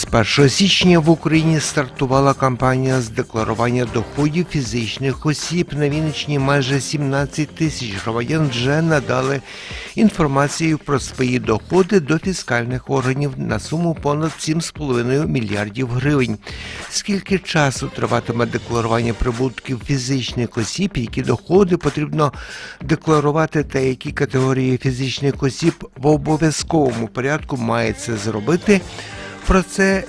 З 1 січня в Україні стартувала кампанія з декларування доходів фізичних осіб. На Вінниччині майже 17 тисяч громадян вже надали інформацію про свої доходи до фіскальних органів на суму понад 7,5 мільярдів гривень. Скільки часу триватиме декларування прибутків фізичних осіб, які доходи потрібно декларувати, та які категорії фізичних осіб в обов'язковому порядку має це зробити? Про це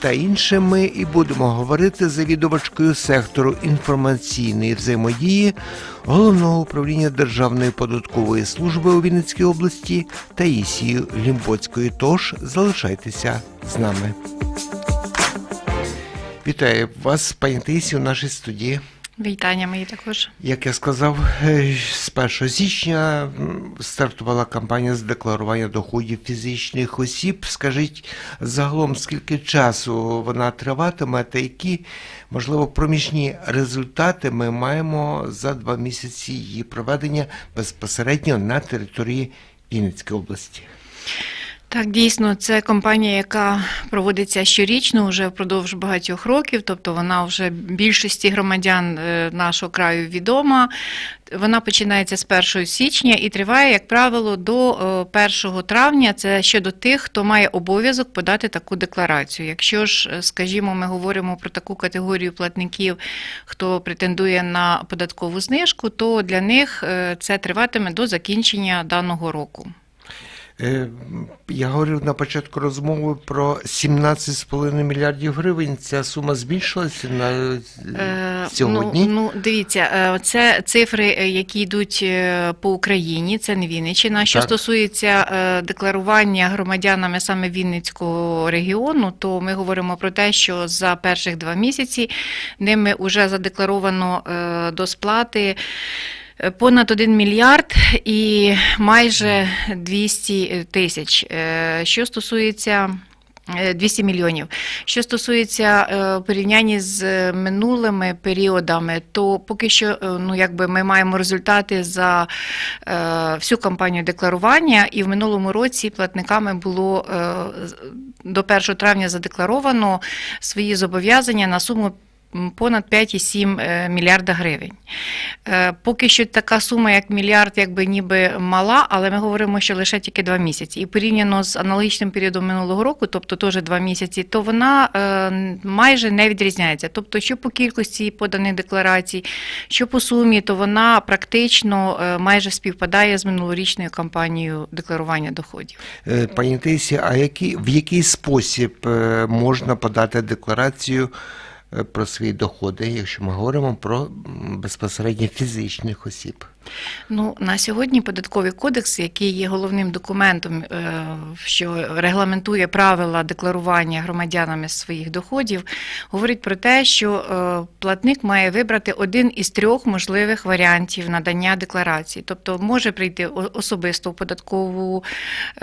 та інше ми і будемо говорити з завідувачкою сектору інформаційної взаємодії головного управління Державної податкової служби у Вінницькій області Таїсією Лімбоцькою. Тож залишайтеся з нами. Вітаю вас, пані Таїсі, у нашій студії. Вітання мої також. Як я сказав, е, з 1 січня стартувала кампанія з декларування доходів фізичних осіб. Скажіть загалом, скільки часу вона триватиме, та які, можливо, проміжні результати ми маємо за два місяці її проведення безпосередньо на території Вінницької області? Так, дійсно, це компанія, яка проводиться щорічно вже впродовж багатьох років, тобто вона вже більшості громадян е, нашого краю відома. Вона починається з 1 січня і триває, як правило, до е, 1 травня. Це щодо тих, хто має обов'язок подати таку декларацію. Якщо ж, е, скажімо, ми говоримо про таку категорію платників, хто претендує на податкову знижку, то для них е, це триватиме до закінчення даного року. Е, Я говорив на початку розмови про 17,5 мільярдів гривень. Ця сума збільшилася на Е, сьогодні. Ну, ну дивіться, е, це цифри, е, які йдуть е, по Україні, це не Вінниччина. Що Так. стосується е, декларування громадянами саме Вінницького регіону, то ми говоримо про те, що за перших два місяці ними вже задекларовано е, до сплати. Е, Понад 1 мільярд і майже 200 тисяч. Е, Що стосується е, 200 мільйонів. Що стосується е, порівняння з е, минулими періодами, то поки що е, ну, якби ми маємо результати за е, всю кампанію декларування, і в минулому році платниками було е, до 1 травня задекларовано свої зобов'язання на суму. Понад 5,7 е, мільярда гривень. Е, Поки що така сума, як мільярд, якби ніби мала, але ми говоримо, що лише тільки два місяці. І порівняно з аналогічним періодом минулого року, тобто теж два місяці, то вона е, майже не відрізняється. Тобто, що по кількості поданих декларацій, що по сумі, то вона практично майже співпадає з минулорічною кампанією декларування доходів. Пані Тисі, а які, в який спосіб можна подати декларацію про свої доходи, якщо ми говоримо про безпосередньо фізичних осіб? Ну на сьогодні податковий кодекс, який є головним документом, е, що регламентує правила декларування громадянами своїх доходів, говорить про те, що е, платник має вибрати один із трьох можливих варіантів надання декларації, тобто може прийти особисто в податкову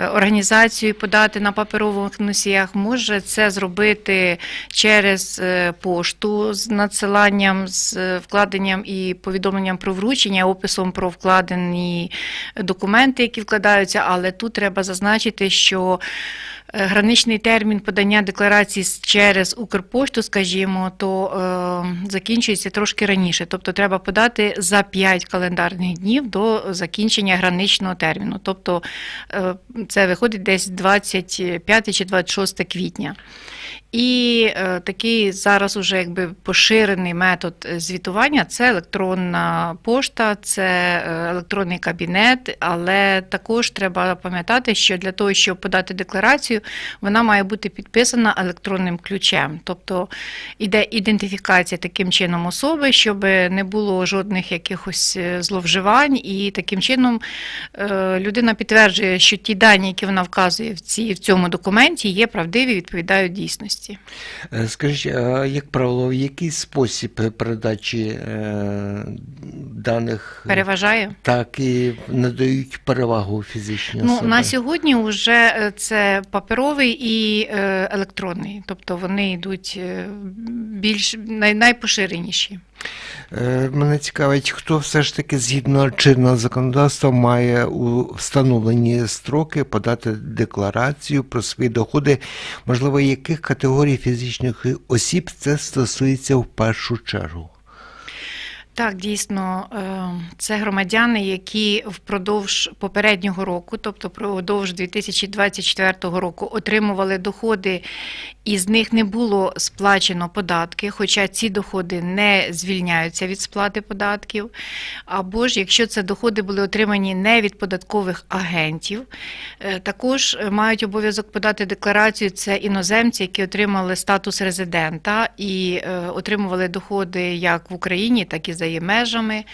е, організацію, подати на паперових носіях, може це зробити через пошту з надсиланням, з вкладенням і повідомленням про вручення, описом про вкладені документи, які вкладаються, але тут треба зазначити, що граничний термін подання декларації через Укрпошту, скажімо, то е, закінчується трошки раніше. Тобто треба подати за 5 календарних днів до закінчення граничного терміну. Тобто е, це виходить десь 25 чи 26 квітня. І е, такий зараз уже якби поширений метод е, звітування це електронна пошта, це е, електронний кабінет, але також треба пам'ятати, що для того, щоб подати декларацію, вона має бути підписана електронним ключем. Тобто іде ідентифікація таким чином особи, щоб не було жодних якихось е, зловживань, і таким чином е, людина підтверджує, що ті дані, які вона вказує в, ці, в цьому документі, є правдиві, відповідають дійсності. Е, Скажіть, а як правило, в який спосіб передачі даних Переважає? так і надають перевагу фізичній Ну, на сьогодні вже це паперовий і е, електронний, тобто вони йдуть е, більш най, найпоширеніші. Е, Мене цікавить, хто все ж таки згідно чинного законодавства має у встановлені строки подати декларацію про свої доходи, можливо, яких категорій фізичних осіб це стосується в першу чергу. Так, дійсно, е, це громадяни, які впродовж попереднього року, тобто впродовж 2024 року, отримували доходи, і з них не було сплачено податки, хоча ці доходи не звільняються від сплати податків. Або ж якщо це доходи були отримані не від податкових агентів, е, також мають обов'язок подати декларацію. Це іноземці, які отримали статус резидента і е, отримували доходи як в Україні, так і за її межами.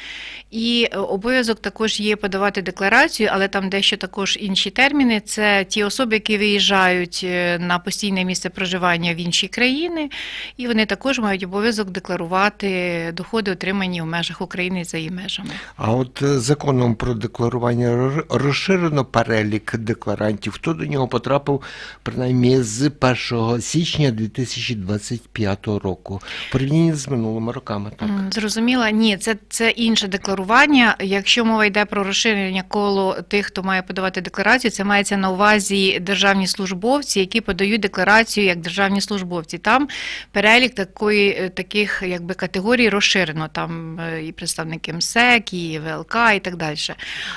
І е, обов'язок також є подавати декларацію, але там дещо також інші терміни. Це ті особи, які виїжджають е, на постійне місце проживання в інші країни, і вони також мають обов'язок декларувати доходи, отримані в межах України за її межами. А от е, законом про декларування ро- розширено перелік декларантів. Хто до нього потрапив принаймні з 1 січня 2025 року, в порівнянні з минулими роками. Так. Зрозуміла, ні, це, це інше декларування. Якщо мова йде про розширення коло тих, хто має подавати декларацію, це мається на увазі державні службовці, які подають декларацію як державні службовці. Там перелік такої, е, таких якби категорій розширено. Там е, і представники МСЕК, і ВЛК, і так далі.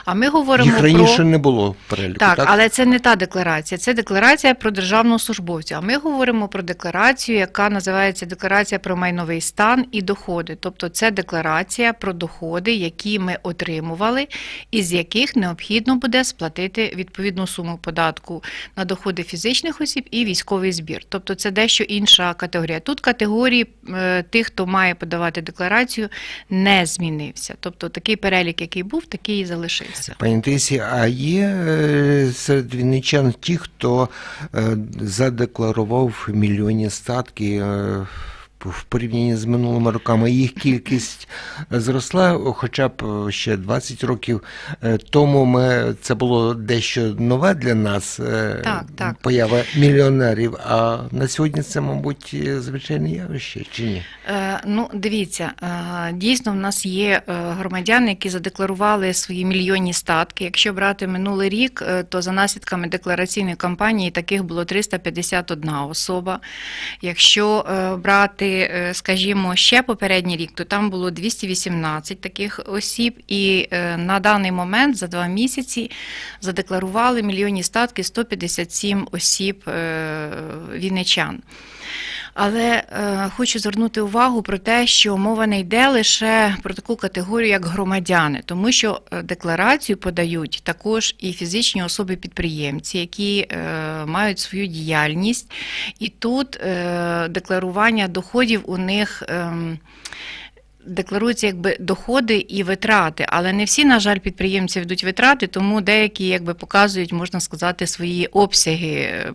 А ми говоримо Їх раніше про не було переліку. так, Так, але це не та декларація. Це декларація про державного службовця. А ми говоримо про декларацію, яка називається декларація про майновий стан і доходи. Тобто це декларація про доходи, які ми отримували, і з яких необхідно буде сплатити відповідну суму податку на доходи фізичних осіб і військовий збір. Тобто це дещо інша категорія. Тут категорії е, тих, хто має подавати декларацію, не змінився. Тобто такий перелік, який був, такий і залишився. Пані Тисі, а є е, серед вінничан ті, хто е, задекларував мільйонні статки в порівнянні з минулими роками. Їх кількість зросла, хоча б ще 20 років е, тому ми це було дещо нове для нас. е, Так, так. Поява мільйонерів. А на сьогодні це, мабуть, звичайне явище чи ні? Е, Ну, дивіться, е, дійсно, в нас є е, громадяни, які задекларували свої мільйонні статки. Якщо брати минулий рік, е, то за наслідками деклараційної кампанії таких було 351 особа. Якщо е, брати, е, скажімо, ще попередній рік, то там було 218 таких осіб, і е, на даний момент за два місяці задекларували мільйонні статки 157 осіб е, вінничан. Але е, хочу звернути увагу про те, що мова не йде лише про таку категорію, як громадяни, тому що е, декларацію подають також і фізичні особи-підприємці, які е, мають свою діяльність, і тут е, декларування доходів у них. Е, Декларуються якби доходи і витрати, але не всі, на жаль, підприємці ведуть витрати, тому деякі якби показують, можна сказати, свої обсяги е,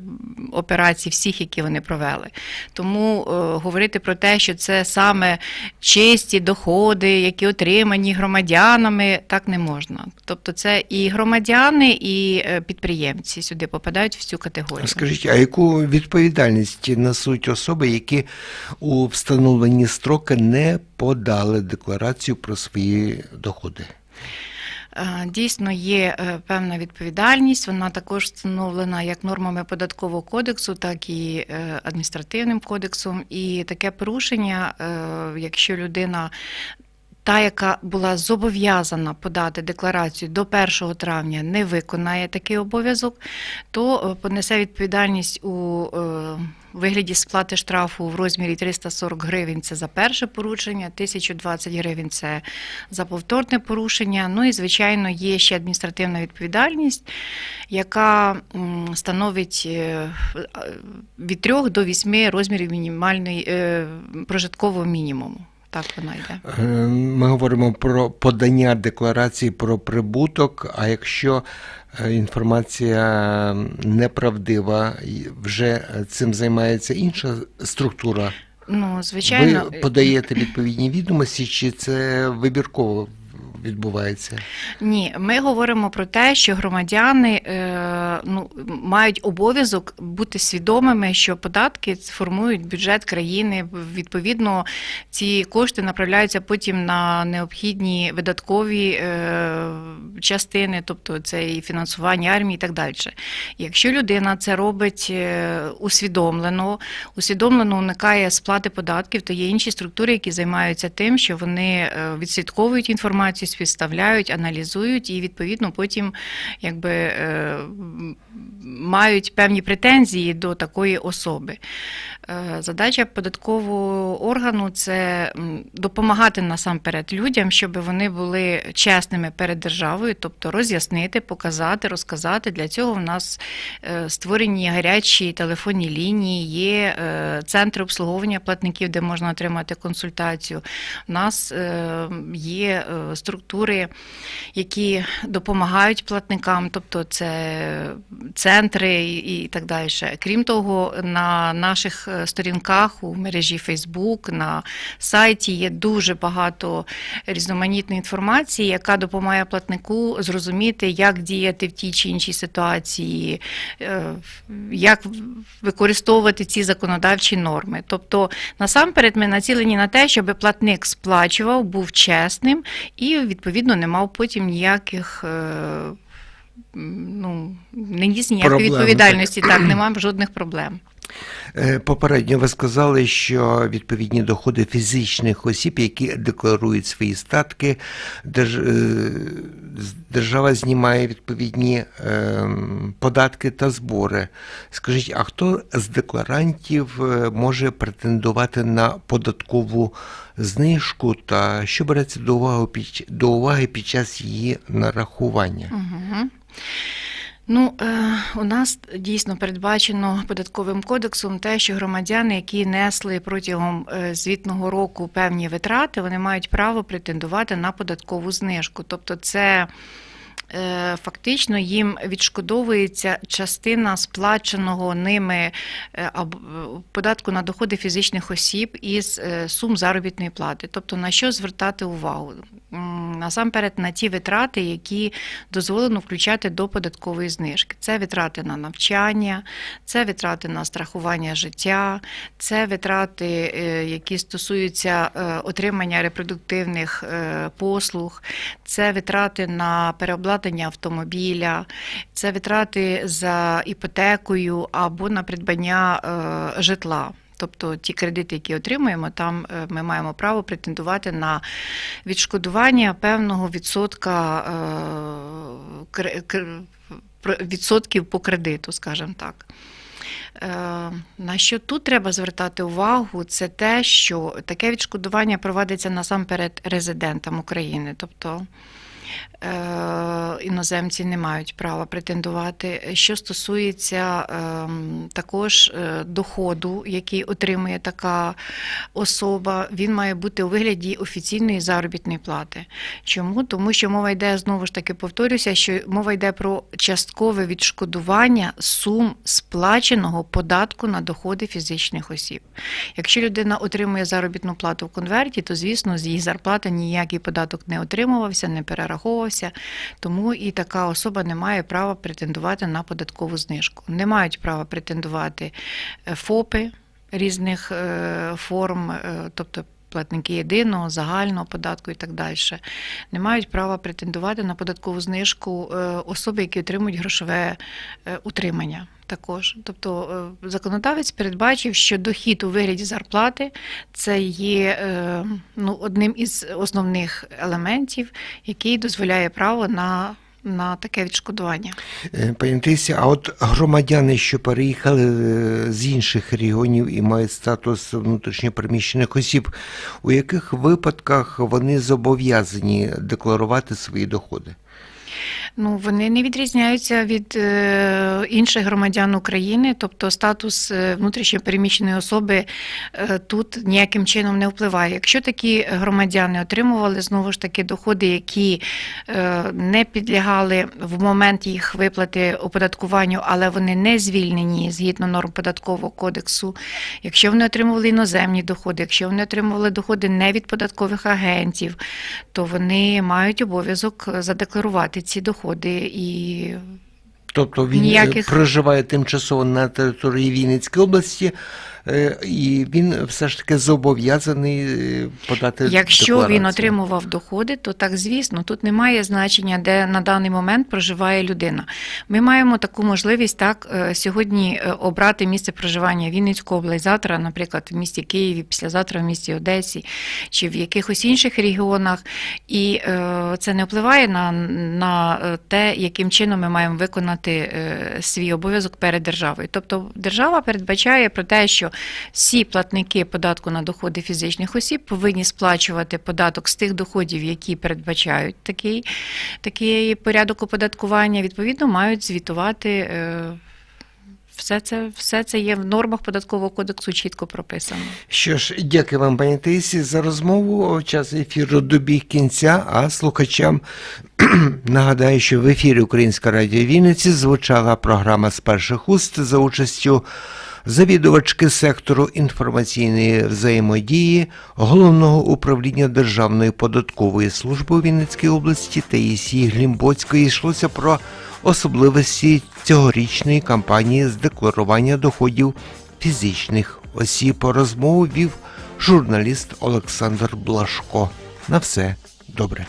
операцій, всіх, які вони провели. Тому е, говорити про те, що це саме чисті доходи, які отримані громадянами, так не можна. Тобто, це і громадяни, і е, підприємці сюди попадають в цю категорію. Скажіть, а яку відповідальність несуть особи, які у встановлені строки не подали декларацію про свої доходи? Е, Дійсно, є е, певна відповідальність. Вона також встановлена як нормами податкового кодексу, так і е, адміністративним кодексом. І таке порушення, якщо людина. Та, яка була зобов'язана подати декларацію до 1 травня, не виконає такий обов'язок, то е, понесе відповідальність у е, вигляді сплати штрафу в розмірі 340 гривень це за перше порушення, 1020 гривень це за повторне порушення. Ну і звичайно є ще адміністративна відповідальність, яка становить е, від 3 до 8 розмірів мінімальної прожиткового мінімуму. Так вона йде. Е, Ми говоримо про подання декларації про прибуток. А якщо е, інформація неправдива, вже цим займається інша структура. Ну, звичайно, Ви подаєте відповідні відомості, чи це вибірково відбувається? Ні, ми говоримо про те, що громадяни е, ну, мають обов'язок бути свідомими, що податки формують бюджет країни. Відповідно, ці кошти направляються потім на необхідні видаткові е, частини, тобто це і фінансування армії і так далі. Якщо людина це робить е, усвідомлено, усвідомлено уникає сплати податків, то є інші структури, які займаються тим, що вони е, відслідковують інформацію, співставляють, аналізують і відповідно потім якби е, мають певні претензії до такої особи. Е, Задача податкового органу це допомагати насамперед людям, щоб вони були чесними перед державою, тобто роз'яснити, показати, розказати. Для цього в нас е, створені гарячі телефонні лінії, є е, центри обслуговування платників, де можна отримати консультацію. У нас є структури, які допомагають платникам, тобто це центри і так далі. Крім того, на наших сторінках у мережі Facebook, на сайті є дуже багато різноманітної інформації, яка допомагає платнику зрозуміти, як діяти в тій чи іншій ситуації, е, як використовувати ці законодавчі норми. Тобто, насамперед, ми націлені на те, щоб платник сплачував, був чесним і відповідно не мав потім ніяких. е, Ну, не ніс ніякої відповідальності, так, немає жодних проблем. Е, Попередньо ви сказали, що відповідні доходи фізичних осіб, які декларують свої статки, е, держава знімає відповідні е, податки та збори. Скажіть, а хто з декларантів е, може претендувати на податкову знижку та що береться до уваги під, до уваги під час її нарахування? Угу. Ну, е, у нас дійсно передбачено податковим кодексом те, що громадяни, які несли протягом е, звітного року певні витрати, вони мають право претендувати на податкову знижку. Тобто, це фактично їм відшкодовується частина сплаченого ними е, е, податку на доходи фізичних осіб із е, сум заробітної плати. Тобто на що звертати увагу? Насамперед на ті витрати, які дозволено включати до податкової знижки. Це витрати на навчання, це витрати на страхування життя, це витрати, е, які стосуються е, отримання репродуктивних е, послуг, це витрати на переобладнання автомобіля, це витрати за іпотекою або на придбання е, житла. Тобто ті кредити, які отримуємо, там е, ми маємо право претендувати на відшкодування певного відсотка е, відсотків по кредиту, скажімо так. На що тут треба звертати увагу, це те, що таке відшкодування проводиться насамперед резидентам України. Тобто іноземці не мають права претендувати. Що стосується ем, також е, доходу, який отримує така особа, він має бути у вигляді офіційної заробітної плати. Чому? Тому що мова йде знову ж таки, повторюся, що мова йде про часткове відшкодування сум сплаченого податку на доходи фізичних осіб. Якщо людина отримує заробітну плату в конверті, то звісно з її зарплати ніякий податок не отримувався, не перераховувався. Тому і така особа не має права претендувати на податкову знижку. Не мають права претендувати е, ФОПи різних е, форм, е, тобто. Платники єдиного, загального податку і так далі, не мають права претендувати на податкову знижку е, особи, які отримують грошове е, утримання. Також, тобто е, законодавець передбачив, що дохід у вигляді зарплати це є ну, одним із основних елементів, який дозволяє право на, на таке відшкодування. Е, Пані а от громадяни, що переїхали е, з інших регіонів і мають статус внутрішньопереміщених осіб, у яких випадках вони зобов'язані декларувати свої доходи? Ну, вони не відрізняються від е, інших громадян України, тобто статус е, внутрішньопереміщеної особи е, тут ніяким чином не впливає. Якщо такі громадяни отримували знову ж таки доходи, які не підлягали в момент їх виплати оподаткуванню, але вони не звільнені згідно норм податкового кодексу, якщо вони отримували іноземні доходи, якщо вони отримували доходи не від податкових агентів, то вони мають обов'язок задекларувати ці доходи і Тобто він Ніяких- е, проживає тимчасово на території Вінницької області, і він все ж таки зобов'язаний е, подати Якщо декларацію. він отримував доходи, то так звісно, тут немає значення, де на даний момент проживає людина. Ми маємо таку можливість так е, сьогодні е, обрати місце проживання Вінницьку область, завтра, наприклад, в місті Києві, післязавтра в місті Одесі чи в якихось інших регіонах. І е, це не впливає на, на е, те, яким чином ми маємо виконати е, свій обов'язок перед державою. Тобто держава передбачає про те, що всі платники податку на доходи фізичних осіб повинні сплачувати податок з тих доходів, які передбачають такий, такий порядок оподаткування. Відповідно, мають звітувати. е, Все це, все це є в нормах податкового кодексу чітко прописано. Що ж, дякую вам, пані Таїсі, за розмову. Час ефіру добіг кінця, а слухачам нагадаю, що в ефірі Українська радіо Вінниці звучала програма з перших уст за участю завідувачки сектору інформаційної взаємодії Головного управління Державної податкової служби у Вінницькій області Таїсії Глімбоцької йшлося про особливості цьогорічної кампанії з декларування доходів фізичних осіб. Розмову вів журналіст Олександр Блашко. На все добре.